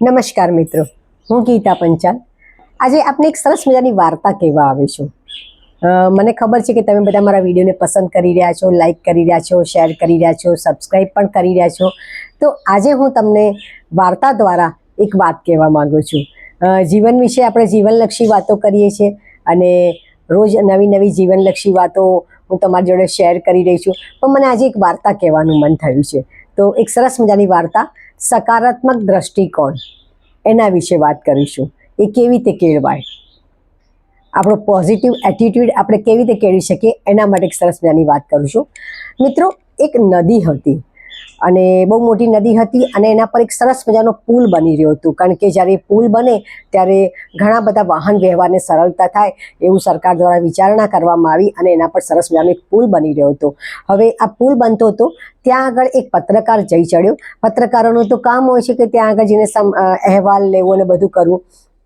નમસ્કાર મિત્રો, હું ગીતા પંચાલ. આજે આપને એક સરસ મજાની વાર્તા કહેવા આવે છું. મને ખબર છે કે તમે બધા મારા વિડીયોને પસંદ કરી રહ્યા છો લાઇક કરી રહ્યા છો શેર કરી રહ્યા છો સબસ્ક્રાઈબ પણ કરી રહ્યા છો. તો આજે હું તમને વાર્તા દ્વારા એક વાત કહેવા માગું છું. જીવન વિશે આપણે જીવનલક્ષી વાતો કરીએ છીએ અને રોજ નવી નવી જીવનલક્ષી વાતો હું તમારી જોડે શેર કરી રહી છું. પણ મને આજે એક વાર્તા કહેવાનું મન થયું છે. તો એક સરસ મજાની વાર્તા, સકારાત્મક દ્રષ્ટિકોણ. એના વિશે વાત કરીશું. એ કેવી રીતે કેળવાય? આપણો પોઝિટિવ એટીટ્યૂડ આપણે કેવી રીતે કેળવી શકીએ? એના માટે એક સરસ મજાની વાત કરીશું. મિત્રો, એક નદી હતી. અને બહુ મોટી નદી હતી અને એના પર એક સરસ મજાનો પુલ બની રહ્યો હતો. કારણ કે જ્યારે પુલ બને ત્યારે ઘણા બધા વાહન વ્યવહારને સરળતા થાય એવું સરકાર દ્વારા વિચારણા કરવામાં આવી અને એના પર સરસ મજાનો એક પુલ બની રહ્યો હતો. હવે આ પુલ બનતો હતો, ત્યાં આગળ એક પત્રકાર જઈ ચડ્યો. પત્રકારોનું તો કામ હોય છે કે ત્યાં આગળ જઈને અહેવાલ લેવો અને બધું કરવું.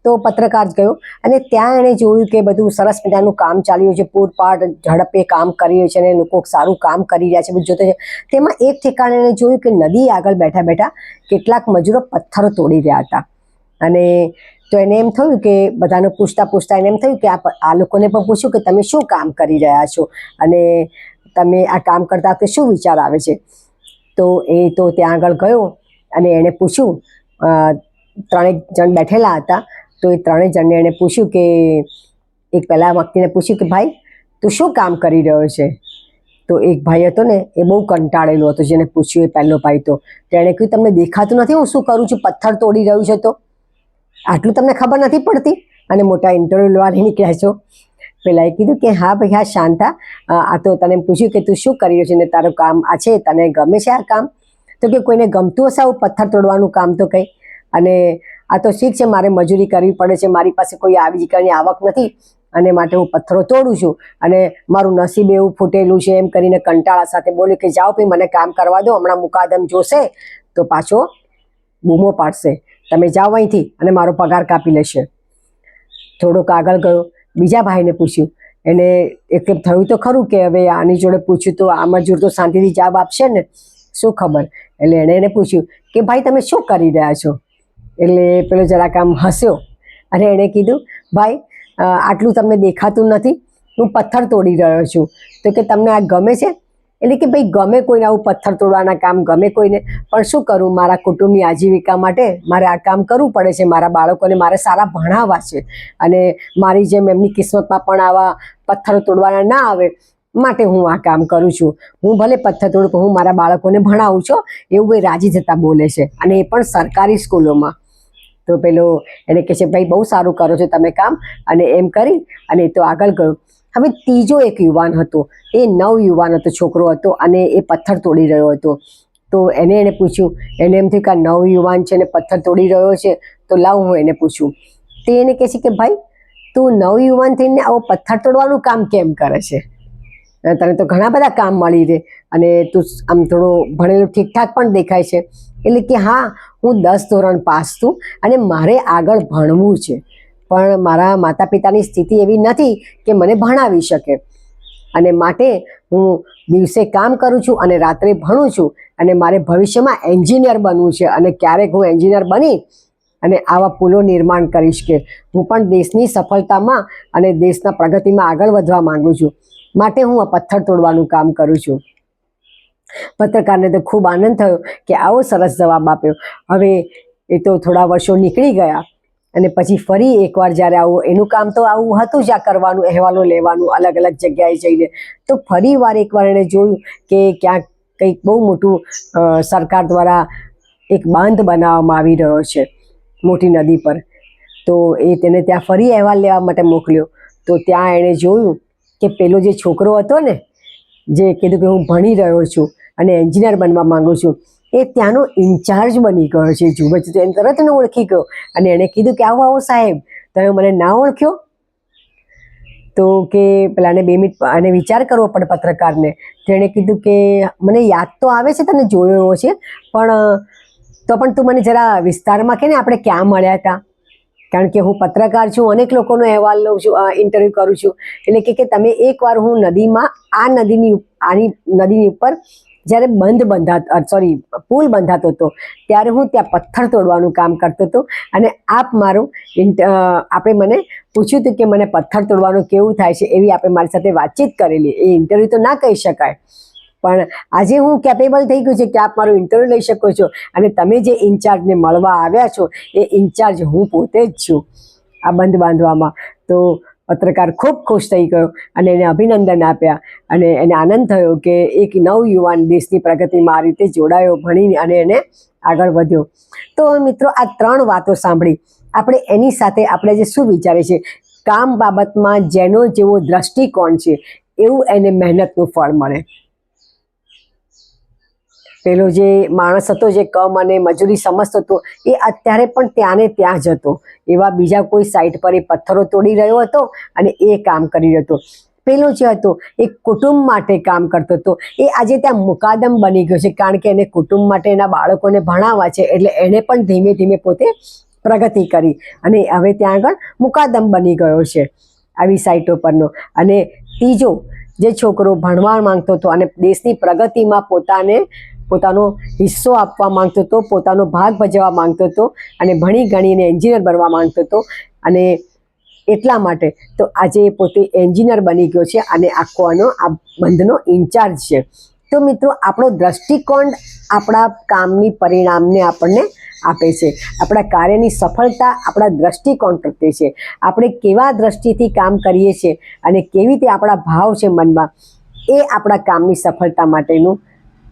તો પત્રકાર ગયો. અને ત્યાં એણે જોયું કે બધું સરસ મજાનું કામ ચાલી રહ્યું છે. પૂરપાટ ઝડપે કામ કરી રહ્યું છે અને લોકો સારું કામ કરી રહ્યા છે. બધું જોતો છે. તેમાં એક ઠેકાણે એણે જોયું કે નદી આગળ બેઠા બેઠા કેટલાક મજૂરો પથ્થરો તોડી રહ્યા હતા. અને તો એને એમ થયું કે બધાને પૂછતા પૂછતા એને એમ થયું કે આ આ લોકોને પણ પૂછ્યું કે તમે શું કામ કરી રહ્યા છો? અને તમે આ કામ કરતા વખતે શું વિચાર આવે છે? તો એ તો ત્યાં આગળ ગયો અને એણે પૂછ્યું ત્રણેક જણ બેઠેલા હતા. તો એ ત્રણેય જણને એણે પૂછ્યું કે, એક પહેલાં વ્યક્તિને પૂછ્યું કે, ભાઈ, તું શું કામ કરી રહ્યો છે? તો એક ભાઈ હતો ને, એ બહુ કંટાળેલો હતો, જેને પૂછ્યું એ પહેલો ભાઈ તો. તેણે કહ્યું, તમને દેખાતું નથી હું શું કરું છું? પથ્થર તોડી રહ્યું છે તો. આટલું તમને ખબર નથી પડતી? અને મોટા ઇન્ટરવ્યૂ લેવા નીકળ્યા છો પેલાએ કીધું કે, હા ભાઈ, હા, શાંતા આ તો તને પૂછ્યું કે, તું શું કરી રહ્યો છે? ને તારું કામ આ છે, તને ગમે છે આ કામ? તો કે, કોઈને ગમતું હશે આવું પથ્થર તોડવાનું કામ તો કંઈ. અને આ તો ઠીક છે, મારે મજૂરી કરવી પડે છે, મારી પાસે કોઈ આવી જગ્યાની આવક નથી અને માટે હું પથ્થરો તોડું છું અને મારું નસીબ એવું ફૂટેલું છે એમ કરીને કંટાળા સાથે બોલ્યું કે, જાઓ ભાઈ, મને કામ કરવા દો, હમણાં મુકાદમ જોશે તો પાછો બૂમો પાડશે. તમે જાઓ અહીંથી અને મારો પગાર કાપી લેશે. થોડોક આગળ ગયો. બીજા ભાઈને પૂછ્યું, એને એક થયું તો ખરું કે હવે આની જોડે પૂછ્યું તો આ મજૂર તો શાંતિથી જવાબ આપશે ને? શું ખબર? એટલે એણે એને પૂછ્યું કે, ભાઈ, તમે શું કરી રહ્યા છો? એટલે પેલો જરાક આમ હસ્યો અને એણે કીધું, ભાઈ આટલું તમને દેખાતું નથી. હું પથ્થર તોડી રહ્યો છું. તો કે તમને આ ગમે છે? એટલે કે ભાઈ, ગમે કોઈને આવું પથ્થર તોડવાના કામ, ગમે કોઈને. પણ શું કરું? મારા કુટુંબની આજીવિકા માટે મારે આ કામ કરવું પડે છે. મારા બાળકોને મારે સારા ભણાવવા છે. અને મારી જેમ એમની કિસ્મતમાં પણ આવા પથ્થરો તોડવાના ના આવે માટે હું આ કામ કરું છું. હું ભલે પથ્થર તોડું હું મારા બાળકોને ભણાવું છું. એવું એ રાજી જતા બોલે છે. અને એ પણ સરકારી સ્કૂલોમાં. તો પેલો એને કહે છે, ભાઈ, બહુ સારું કરો છો તમે કામ. અને એમ કરી, અને તો આગળ ગયો. હવે ત્રીજો એક યુવાન હતો. એ નવ યુવાન હતો, છોકરો હતો, અને એ પથ્થર તોડી રહ્યો હતો. તો એને એને પૂછ્યું, એને એમ થયું કે આ નવ યુવાન છે ને પથ્થર તોડી રહ્યો છે, તો લાવ હું એને પૂછું. તે એને કહે છે કે, ભાઈ, તું નવ યુવાન થઈને આવો, પથ્થર તોડવાનું કામ કેમ કરે છે? તને તો ઘણા બધા કામ મળી રહે. અને તું આમ થોડો ભણેલો ઠીકઠાક પણ દેખાય છે. એટલે કે હા, હું દસ ધોરણ પાસ છું અને મારે આગળ ભણવું છે. પણ મારા માતા પિતાની સ્થિતિ એવી નથી કે મને ભણાવી શકે. અને માટે હું દિવસે કામ કરું છું અને રાત્રે ભણું છું અને મારે ભવિષ્યમાં એન્જિનિયર બનવું છે અને ક્યારેક હું એન્જિનિયર બની અને આવા પુલો નિર્માણ કરીશ કે હું પણ દેશની સફળતામાં અને દેશના પ્રગતિમાં આગળ વધવા માંગુ છું. માટે હું આ પથ્થર તોડવાનું કામ કરું છું. પત્રકારને તો ખૂબ આનંદ થયો કે આવો સરસ જવાબ આપ્યો. હવે એ તો થોડા વર્ષો નીકળી ગયા અને પછી ફરી એકવાર જ્યારે આવું, એનું કામ તો આવું હતું જ, આ કરવાનું, અહેવાલો લેવાનું, અલગ અલગ જગ્યાએ જઈને. તો ફરી વાર એકવાર એણે જોયું કે ક્યાંક કંઈક બહુ મોટું સરકાર દ્વારા એક બાંધ બનાવવામાં આવી રહ્યો છે મોટી નદી પર. તો એ તેને ત્યાં ફરી અહેવાલ લેવા માટે મોકલ્યો. તો ત્યાં એણે જોયું કે પેલો જે છોકરો હતો ને, જે કીધું કે હું ભણી રહ્યો છું અને એન્જિનિયર બનવા માંગુ છું, એ ત્યાંનો ઇન્ચાર્જ બની ગયો છે છે તો એને તરત ને ઓળખી ગયો અને એણે કીધું કે આવો આવો સાહેબ. તમે મને ના ઓળખ્યો? તો કે પેલાને બે મિનિટ અને વિચાર કરવો પડે પત્રકારને. તેણે કીધું કે, મને યાદ તો આવે છે તને જોયો છે, પણ, તો પણ તું મને જરા વિસ્તારમાં કે ને આપણે ક્યાં મળ્યા હતા? કારણ કે હું પત્રકાર છું, અનેક લોકોનો અહેવાલ લઉં છું ઇન્ટરવ્યૂ કરું છું. એટલે કે કે તમે એકવાર હું નદીમાં, આ નદીની આની નદીની ઉપર જ્યારે બંધ બંધાતો સોરી પુલ બંધાતો હતો, ત્યારે હું ત્યાં પથ્થર તોડવાનું કામ કરતો હતો. અને આપ મારું આપણે મને પૂછ્યું હતું કે મને પથ્થર તોડવાનું કેવું થાય છે એવી આપણે મારી સાથે વાતચીત કરેલી. એ ઇન્ટરવ્યૂ તો ના કહી શકાય. પણ આજે હું કેપેબલ થઈ ગયું છે કે આપ મારું ઇન્ટરવ્યૂ લઈ શકો છો અને તમે જે ઇન્ચાર્જને મળવા આવ્યા છો, એ ઇન્ચાર્જ હું પોતે જ છું આ બંધ બાંધવામાં. તો પત્રકાર ખૂબ ખુશ થઈ ગયો અને એને અભિનંદન આપ્યા અને એને આનંદ થયો કે એક નવ યુવાન દેશની પ્રગતિમાં આ રીતે જોડાયો ભણીને અને એને આગળ વધ્યો. તો મિત્રો આ ત્રણ વાતો સાંભળી. આપણે એની સાથે આપણે જે શું વિચારે છે કામ બાબતમાં જેનો જેવો દ્રષ્ટિકોણ છે, એવું એને મહેનતનું ફળ મળે. પેલો જે માણસ હતો, જે કમ અને મજૂરી સમજતો હતો, એ અત્યારે પણ ત્યાંને ત્યાં જ હતો. એવા બીજા કોઈ સાઈડ પર એ પથ્થરો તોડી રહ્યો હતો અને એ કામ કરી રહ્યો હતો. પેલો જે હતો, એ કુટુંબ માટે કામ કરતો હતો. એ આજે ત્યાં મુકાદમ બની ગયો છે, કારણ કે એને કુટુંબ માટે એના બાળકોને ભણાવવા છે, એટલે એણે પણ ધીમે ધીમે પોતે પ્રગતિ કરી. અને હવે ત્યાં આગળ મુકાદમ બની ગયો છે, આવી સાઇટો પરનો અને ત્રીજો, જે છોકરો ભણવા માંગતો હતો અને દેશની પ્રગતિમાં પોતાને પોતાનો હિસ્સો આપવા માંગતો હતો, પોતાનો ભાગ ભજવવા માંગતો હતો અને ભણી ગણીને એન્જિનિયર બનવા માંગતો હતો. અને એટલા માટે તો આજે એ પોતે એન્જિનિયર બની ગયો છે અને આખો આનો આ બંધનો ઇન્ચાર્જ છે. તો મિત્રો, આપણો દ્રષ્ટિકોણ આપણા કામની પરિણામને આપણને આપે છે. આપણા કાર્યની સફળતા આપણા દ્રષ્ટિકોણ પ્રત્યે છે. આપણે કેવા દ્રષ્ટિથી કામ કરીએ છીએ અને કેવી રીતે આપણા ભાવ છે મનમાં, એ આપણા કામની સફળતા માટેનું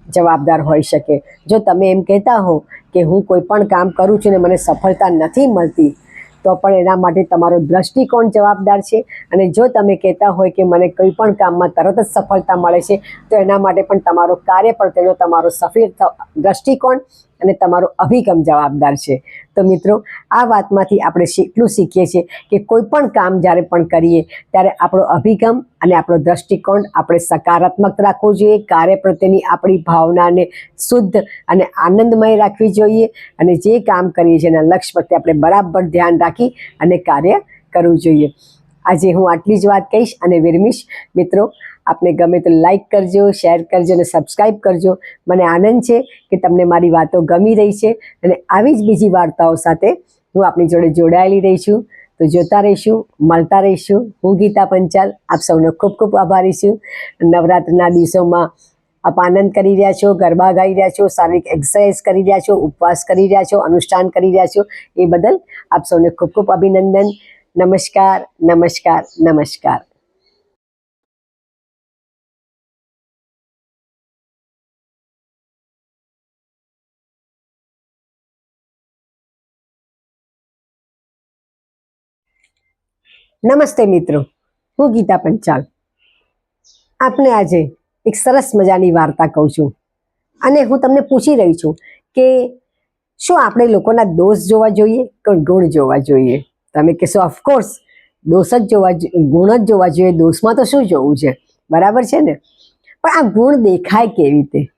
જવાબદાર હોઈ શકે. જો તમે એમ કહેતા હો કે હું કોઈ પણ કામ કરું છું ને મને સફળતા નથી મળતી, તો પણ એના માટે તમારો દ્રષ્ટિકોણ જવાબદાર છે. અને જો તમે કહેતા હોય કે મને કોઈ પણ કામમાં તરત જ સફળતા મળે છે, તો એના માટે પણ તમારો કાર્ય પ્રત્યેનો તમારો સફળ દ્રષ્ટિકોણ અને તમારો અભિગમ જવાબદાર છે. તો મિત્રો, આ વાતમાંથી આપણે એટલું શીખીએ છીએ કે કોઈ પણ કામ જ્યારે પણ કરીએ, ત્યારે આપણો અભિગમ અને આપણો દ્રષ્ટિકોણ આપણે સકારાત્મક રાખવો જોઈએ, કાર્ય પ્રત્યેની આપણી ભાવનાને શુદ્ધ અને આનંદમય રાખવી જોઈએ અને જે કામ કરીએ છીએ એના લક્ષ્ય પ્રત્યે આપણે બરાબર ધ્યાન રાખી અને કાર્ય કરવું જોઈએ. આજે હું આટલી જ વાત કહીશ અને વિરમીશ. મિત્રો આપને ગમે તો લાઇક કરજો શેર કરજો અને સબસ્ક્રાઈબ કરજો. મને આનંદ છે કે તમને મારી વાતો ગમી રહી છે અને આવી જ બીજી વાર્તાઓ સાથે હું આપની જોડે જોડાયેલી રહી છું. તો જોતા રહીશું, મળતા રહીશું. હું ગીતા પંચાલ, આપ સૌનો ખૂબ ખૂબ આભારી છું. નવરાત્રિના દિવસોમાં આપ આનંદ કરી રહ્યા છો, ગરબા ગાઈ રહ્યા છો, શારીરિક એક્સરસાઇઝ કરી રહ્યા છો, ઉપવાસ કરી રહ્યા છો, અનુષ્ઠાન કરી રહ્યા છો. એ બદલ આપ સૌને ખૂબ ખૂબ અભિનંદન. નમસ્કાર નમસ્કાર નમસ્કાર. નમસ્તે મિત્રો, હું ગીતા પંચાલ. આપને આજે એક સરસ મજાની વાર્તા કહું છું. અને હું તમને પૂછી રહી છું કે શું આપણે લોકોના દોષ જોવા જોઈએ કે ગુણ જોવા જોઈએ? તમે કહેશો ઓફકોર્સ દોષ જ જોવા ગુણ જ જોવા જોઈએ. દોષમાં તો શું જોવું છે? બરાબર છે ને? પણ આ ગુણ દેખાય કેવી રીતે?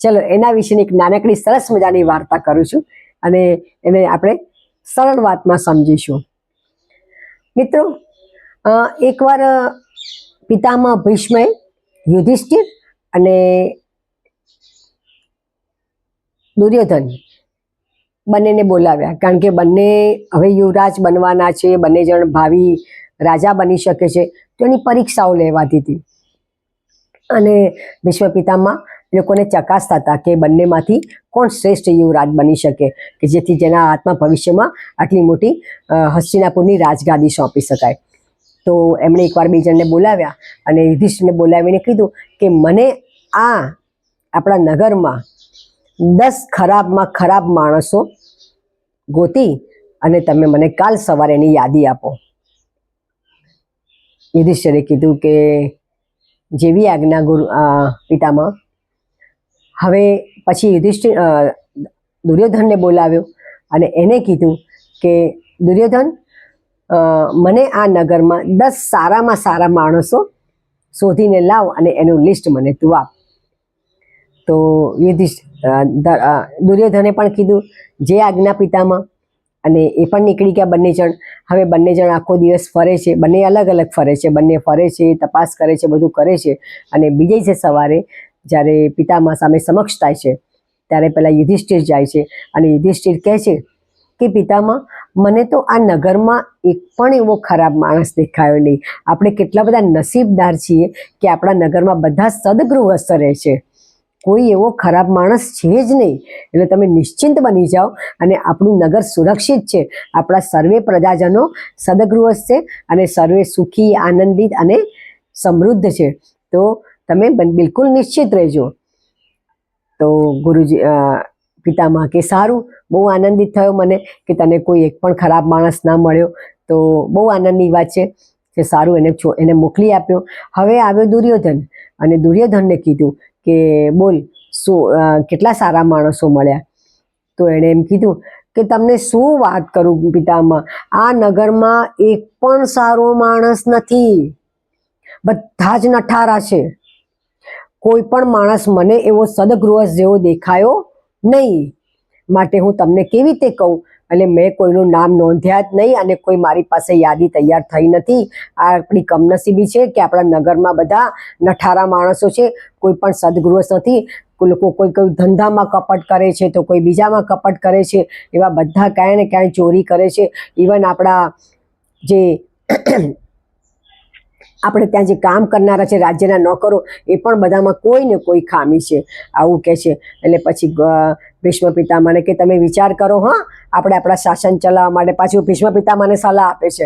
ચલો, એના વિશેની એક નાનકડી સરસ મજાની વાર્તા કરું છું અને એને આપણે સરળ વાતમાં સમજીશું. મિત્રો એકવાર પિતામાં ભીષ્મએ યુધિષ્ઠિર અને દુર્યોધન બંનેને બોલાવ્યા. કારણ કે બંને હવે યુવરાજ બનવાના છે, બંને જણ ભાવિ રાજા બની શકે છે. તો એની પરીક્ષાઓ લેવાતી હતી. અને ભીષ્મ પિતામહ લોકોને ચકાસતા હતા કે બંનેમાંથી કોણ શ્રેષ્ઠ યુવરાજ બની શકે કે જેથી જેના હાથમાં ભવિષ્યમાં આટલી મોટી હસ્તિનાપુરની રાજગાદી સોંપી શકાય. તો એમણે એકવાર બીજાને બોલાવ્યા અને યુધિષ્ઠિરને બોલાવીને કીધું કે મને આ આપણા નગરમાં દસ ખરાબમાં ખરાબ માણસો ગોતી અને તમે મને કાલ સવારે એની યાદી આપો. યુધિષ્ઠિરે કીધું કે જેવી આજ્ઞા ગુરુ અ, પિતામહ હવે પછી યુધિષ્ઠિર દુર્યોધનને બોલાવ્યો અને એને કીધું કે, દુર્યોધન મને આ નગરમાં દસ સારામાં સારા માણસો શોધીને લાવ અને એનું લિસ્ટ મને તું આપ. તો યુધિષ્ઠ દુર્યોધને પણ કીધું, જે આજ્ઞા પિતામાં અને એ પણ નીકળી ગયા બંને જણ, હવે બંને જણ આખો દિવસ ફરે છે, બંને અલગ અલગ ફરે છે, બંને ફરે છે, તપાસ કરે છે, બધું કરે છે અને બીજે છે સવારે જ્યારે પિતામહ સામે સમક્ષ થાય છે, ત્યારે પહેલાં યુધિષ્ઠિર જાય છે અને યુધિષ્ઠિર કહે છે કે પિતામાં મને તો આ નગરમાં એક પણ એવો ખરાબ માણસ દેખાયો નહીં. આપણે કેટલા બધા નસીબદાર છીએ કે આપણા નગરમાં બધા સદગૃહસ્થ રહે છે. કોઈ એવો ખરાબ માણસ છે જ નહીં. એટલે તમે નિશ્ચિંત બની જાઓ અને આપણું નગર સુરક્ષિત છે. આપણા સર્વે પ્રજાજનો સદગૃહસ્થ છે અને સર્વે સુખી, આનંદિત અને સમૃદ્ધ છે. તો તમે બિલકુલ નિશ્ચિત રહેજો. તો ગુરુજી પિતામાં કે સારું, બહુ આનંદિત થયો મને કે તને કોઈ એક પણ ખરાબ માણસ ના મળ્યો. તો બહુ આનંદની વાત છે કે સારું એને છો, એને મોકલી આપ્યો. હવે આવ્યો દુર્યોધન અને દુર્યોધનને કીધું કે બોલ, શું કેટલા સારા માણસો મળ્યા? તો એણે એમ કીધું કે તમને શું વાત કરું પિતામાં આ નગરમાં એક પણ સારો માણસ નથી. બધા જ નઠારા છે. કોઈ પણ માણસ મને એવો સદગૃહ જેવો દેખાયો નહીં. માટે હું તમને કેવી રીતે કહું? એટલે મેં કોઈનું નામ નોંધ્યા જ નહીં અને કોઈ મારી પાસે યાદી તૈયાર થઈ નથી. આ આપણી કમનસીબી છે કે આપણા નગરમાં બધા નઠારા માણસો છે, કોઈ પણ સદગૃહ નથી. લોકો કોઈ કોઈ ધંધામાં કપટ કરે છે તો કોઈ બીજામાં કપટ કરે છે. એવા બધા ક્યાંય ને ક્યાંય ચોરી કરે છે. ઇવન આપણા જે આપણે ત્યાં જે કામ કરનારા છે, રાજ્યના નોકરો, એ પણ બધામાં કોઈ ને કોઈ ખામી છે. આવું કહે છે. એટલે પછી ભીષ્મ પિતામાને કે તમે વિચાર કરો, હા, આપણે આપણા શાસન ચલાવવા માટે પાછું ભીષ્મ પિતામાને સલાહ આપે છે.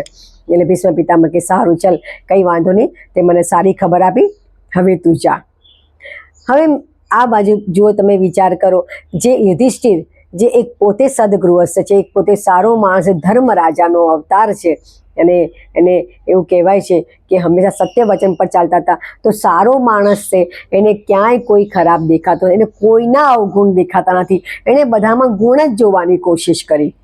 એટલે ભીષ્મ પિતામહ કે, સારું, ચલ, કંઈ વાંધો નહીં, તે મને સારી ખબર આપી, હવે તું જા. હવે આ બાજુ જુઓ તમે વિચાર કરો, જે યુધિષ્ઠિર, જે એક પોતે સદગૃહસ્થ છે, એક પોતે સારો માણસ, ધર્મ રાજાનો અવતાર છે અને એને એવું કહેવાય છે કે હંમેશા સત્ય વચન પર ચાલતા હતા. તો સારો માણસ છે, એને ક્યાંય કોઈ ખરાબ દેખાતો, એને કોઈના અવગુણ દેખાતા નથી. એણે બધામાં ગુણ જ જોવાની કોશિશ કરી.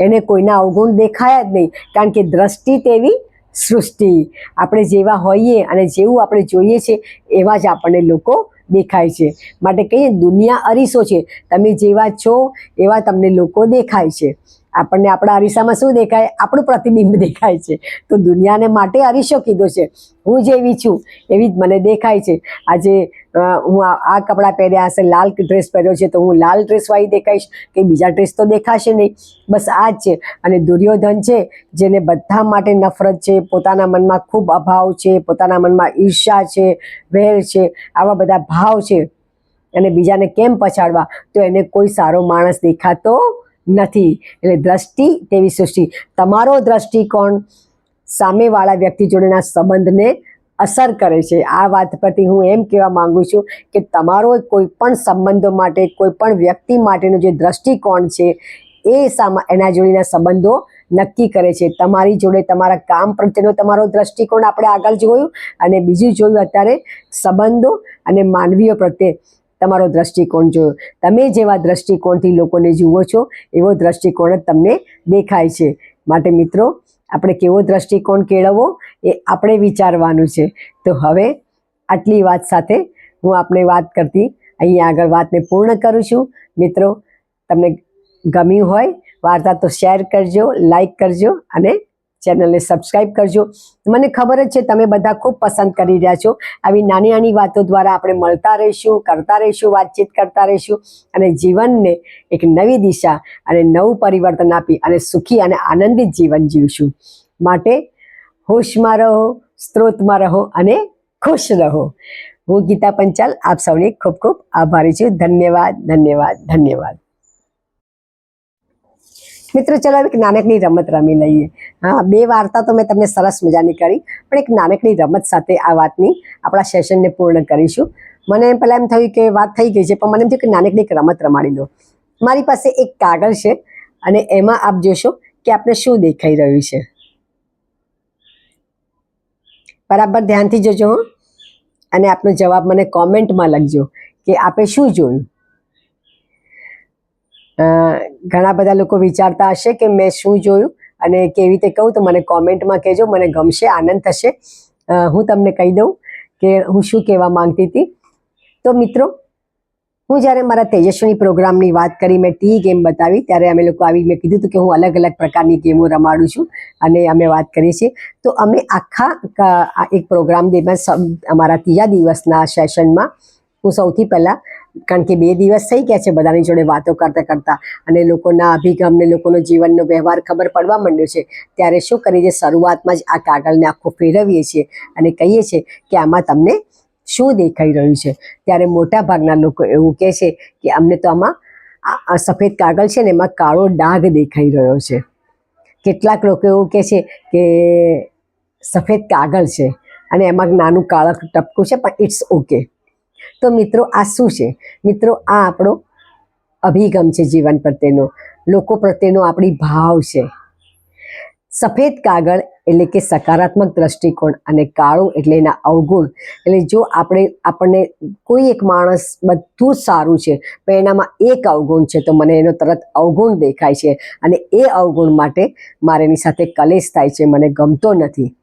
એને કોઈના અવગુણ દેખાયા જ નહીં, કારણ કે દ્રષ્ટિ તેવી સૃષ્ટિ. આપણે જેવા હોઈએ અને જેવું આપણે જોઈએ છે, એવા જ આપણને લોકો દેખાય છે. માટે કહીએ, દુનિયા અરીસો છે. તમે જેવા છો, એવા તમને લોકો દેખાય છે. આપણને આપણા અરીસામાં શું દેખાય? આપણું પ્રતિબિંબ દેખાય છે. તો દુનિયાને માટે અરીસો કીધો છે. હું જેવી છું. એવી જ મને દેખાય છે. આજે હું આ કપડાં પહેર્યા હશે, લાલ ડ્રેસ પહેર્યો છે, તો હું લાલ ડ્રેસવાળી દેખાઈશ. કે બીજા ડ્રેસ તો દેખાશે નહીં. બસ આ જ છે. અને દુર્યોધન છે, જેને બધા માટે નફરત છે, પોતાના મનમાં ખૂબ અભાવ છે, પોતાના મનમાં ઈર્ષા છે, વેર છે, આવા બધા ભાવ છે. અને બીજાને કેમ પછાડવા? તો એને કોઈ સારો માણસ દેખાતો નથી. એટલે દ્રષ્ટિ તેવી સૃષ્ટિ. તમારો દ્રષ્ટિકોણ સામેવાળા વ્યક્તિ જોડેના સંબંધને અસર કરે છે. આ વાત પરથી હું એમ કહેવા માંગુ છું કે તમારો કોઈ પણ સંબંધો માટે, કોઈ પણ વ્યક્તિ માટેનો જે દ્રષ્ટિકોણ છે, એ સામા એના જોડેના સંબંધો નક્કી કરે છે. તમારી જોડે તમારા કામ પ્રત્યેનો તમારો દ્રષ્ટિકોણ આપણે આગળ જોયું અને બીજું જોયું અત્યારે સંબંધો અને માનવીઓ પ્રત્યે. તમારો દ્રષ્ટિકોણ જોયો. તમે જેવા દ્રષ્ટિકોણથી લોકોને જુઓ છો, એવો દ્રષ્ટિકોણ જ તમને દેખાય છે. માટે મિત્રો, આપણે કેવો દ્રષ્ટિકોણ કેળવવો એ આપણે વિચારવાનું છે. તો હવે આટલી વાત સાથે હું આપણે વાત કરતી અહીંયા આગળ વાતને પૂર્ણ કરું છું. મિત્રો, તમને ગમ્યું હોય, વાર્તા તો શેર કરજો, લાઈક કરજો અને ચેનલને સબસ્ક્રાઈબ કરજો. મને ખબર જ છે, તમે બધા ખૂબ પસંદ કરી રહ્યા છો. આવી નાની નાની વાતો દ્વારા આપણે મળતા રહીશું, કરતા રહીશું, વાતચીત કરતા રહીશું અને જીવનને એક નવી દિશા અને નવું પરિવર્તન આપી અને સુખી અને આનંદિત જીવન જીવશું. માટે હોશમાં રહો, સ્ત્રોતમાં રહો અને ખુશ રહો. હું ગીતા પંચાલ, આપ સૌને ખૂબ ખૂબ આભારી છું. ધન્યવાદ ધન્યવાદ ધન્યવાદ. મિત્રો, ચલો એક નાનકડી રમત રમી લઈએ. હા, બે વાર્તા તો મેં તમને સરસ મજાની કરી, પણ એક નાનકડી રમત સાથે આ વાતની આપણા સેશનને પૂર્ણ કરીશું. મને એમ પહેલાં એમ થયું કે વાત થઈ ગઈ છે, પણ મને એમ થયું કે નાનકડી એક રમત રમાડી દો મારી પાસે એક કાગળ છે, અને એમાં આપ જોશો કે આપણે શું દેખાઈ રહ્યું છે. બરાબર ધ્યાનથી જોજો અને આપનો જવાબ મને કોમેન્ટમાં લખજો કે આપે શું જોયું? ઘણા બધા લોકો વિચારતા હશે કે મેં શું જોયું અને કેવી રીતે કહું, તો મને કોમેન્ટમાં કહેજો, મને ગમશે, આનંદ થશે. હું તમને કહી દઉં કે હું શું કહેવા માંગતી હતી. તો મિત્રો, હું જ્યારે મારા તેજસ્વીની પ્રોગ્રામની વાત કરી, મેં ટી ગેમ બતાવી, ત્યારે અમે લોકો આવી મેં કીધું હતું કે હું અલગ અલગ પ્રકારની ગેમો રમાડું છું અને અમે વાત કરીએ છીએ. તો અમે આખા એક પ્રોગ્રામ દરમિયાન અમારા ત્રીજા દિવસના સેશનમાં હું સૌથી પહેલાં કારણ કે બે દિવસ થઈ ગયા છે બધાની જોડે વાતો કરતાં કરતાં અને લોકોના અભિગમને લોકોનો જીવનનો વ્યવહાર ખબર પડવા માંડ્યો છે. ત્યારે શું કરીએ છીએ શરૂઆતમાં જ આ કાગળને આખું ફેરવીએ છીએ અને કહીએ છીએ કે આમાં તમને શું દેખાઈ રહ્યું છે? ત્યારે મોટા ભાગના લોકો એવું કહે છે કે અમને તો આમાં આ સફેદ કાગળ છે ને એમાં કાળો ડાઘ દેખાઈ રહ્યો છે. કેટલાક લોકો એવું કહે છે કે સફેદ કાગળ છે અને એમાં નાનું કાળા ટપકું છે પણ ઇટ્સ ઓકે તો મિત્રો, આ શું છે? મિત્રો, આ આપણો અભિગમ છે જીવન પ્રત્યેનો. લોકો પ્રત્યેનો આપણી ભાવ છે. સફેદ કાગળ એટલે કે સકારાત્મક દ્રષ્ટિકોણ અને કાળું એટલે એના અવગુણ. એટલે જો આપણે, આપણને કોઈ એક માણસ બધું જ સારું છે પણ એનામાં એક અવગુણ છે, તો મને એનો તરત અવગુણ દેખાય છે. અને એ અવગુણ માટે મારે એની સાથે કલેશ થાય છે, મને ગમતો નથી.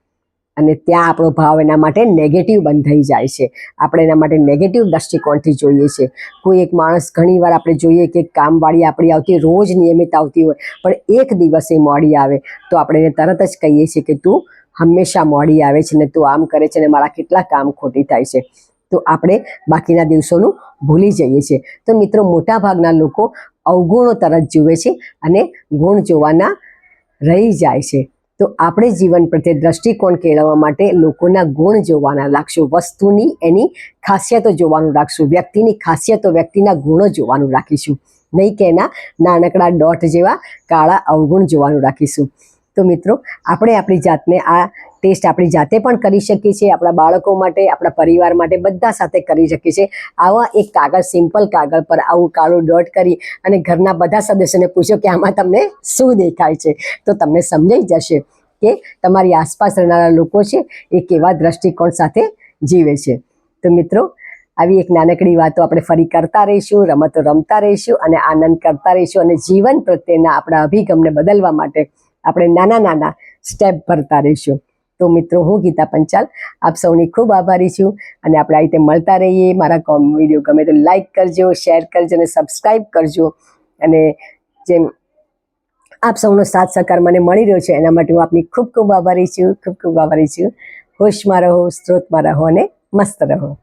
અને ત્યાં આપણો ભાવ એના માટે નેગેટિવ બંધ થઈ જાય છે. આપણે એના માટે નેગેટિવ દ્રષ્ટિકોણથી જોઈએ છે. કોઈ એક માણસ ઘણીવાર આપણે જોઈએ કે કામવાળી આપણી આવતી રોજ નિયમિત આવતી હોય, પણ એક દિવસે મોડી આવે, તો આપણે એને તરત જ કહીએ છીએ કે તું હંમેશા મોડી આવે છે ને તું આમ કરે છે ને મારા કેટલા કામ ખોટી થાય છે. તો આપણે બાકીના દિવસોનું ભૂલી જઈએ છીએ. તો મિત્રો મોટા ભાગના લોકો અવગુણો તરત જુએ છે અને ગુણ જોવાના રહી જાય છે. તો આપણે જીવન પ્રત્યે દ્રષ્ટિકોણ કેળવવા માટે લોકોના ગુણ જોવાના રાખશું વસ્તુની એની ખાસિયતો જોવાનું રાખશું, વ્યક્તિની ખાસિયતો, વ્યક્તિના ગુણો જોવાનું રાખીશું. નહીં કે એના નાનકડા ડોટ જેવા કાળા અવગુણ જોવાનું રાખીશું. તો મિત્રો, આપણે આપણી જાતને આ ટેસ્ટ આપણી જાતે પણ કરી શકીએ છીએ, આપણા બાળકો માટે, આપણા પરિવાર માટે બધા સાથે કરી શકીએ છીએ. આવા એક કાગળ, સિમ્પલ કાગળ પર આવું કાળું ડોટ કરી અને ઘરના બધા સદસ્યોને પૂછો કે આમાં તમને શું દેખાય છે. તો તમને સમજાઈ જશે કે તમારી આસપાસ રહેનારા લોકો છે એ કેવા દ્રષ્ટિકોણ સાથે જીવે છે. તો મિત્રો, આવી એક નાનકડી વાતો આપણે ફરી કરતા રહીશું, રમતો રમતા રહીશું અને આનંદ કરતા રહીશું અને જીવન પ્રત્યેના આપણા અભિગમને બદલવા માટે આપણે નાના નાના સ્ટેપ ભરતા રહીશું. તો મિત્રો, હું ગીતા પંચાલ, આપ સૌની ખૂબ આભારી છું અને આપણે આ રીતે મળતા રહીએ. મારા કોમ વીડિયો ગમે તો લાઈક કરજો શેર કરજો અને સબસ્ક્રાઈબ કરજો. અને જેમ આપ સૌનો સાથ સહકાર મને મળી રહ્યો છે, એના માટે હું આપની ખૂબ ખૂબ આભારી છું, ખૂબ ખૂબ આભારી છું. હોશમાં રહો, સ્ત્રોતમાં રહો અને મસ્ત રહો.